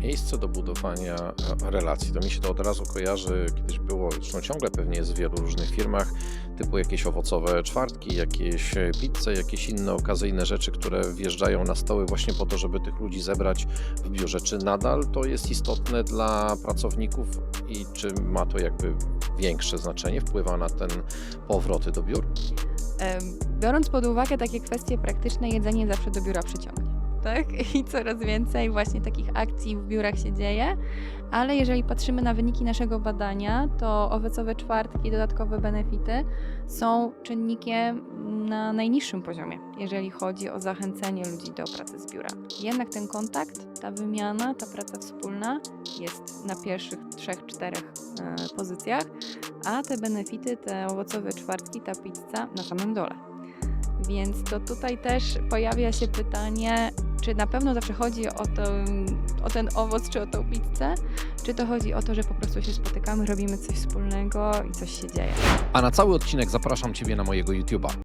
miejsce do budowania e, relacji. To mi się to od razu kojarzy, kiedyś było, zresztą ciągle pewnie jest w wielu różnych firmach, typu jakieś owocowe czwartki, jakieś e, pizze, jakieś inne okazyjne rzeczy, które wjeżdżają na stoły właśnie po to, żeby tych ludzi zebrać w biurze. Czy nadal to jest istotne dla pracowników i czy ma to jakby większe znaczenie, wpływa na ten powroty do biur? Biorąc pod uwagę takie kwestie praktyczne, jedzenie zawsze do biura przyciągnie. Tak? I coraz więcej właśnie takich akcji w biurach się dzieje, ale jeżeli patrzymy na wyniki naszego badania, to owocowe czwartki dodatkowe benefity są czynnikiem na najniższym poziomie, jeżeli chodzi o zachęcenie ludzi do pracy z biura. Jednak ten kontakt, ta wymiana, ta praca wspólna jest na pierwszych trzech, czterech e, pozycjach, a te benefity, te owocowe czwartki, ta pizza na samym dole. Więc to tutaj też pojawia się pytanie, czy na pewno zawsze chodzi o, to, o ten owoc, czy o tą pizzę, czy to chodzi o to, że po prostu się spotykamy, robimy coś wspólnego i coś się dzieje. A na cały odcinek zapraszam Ciebie na mojego YouTube'a.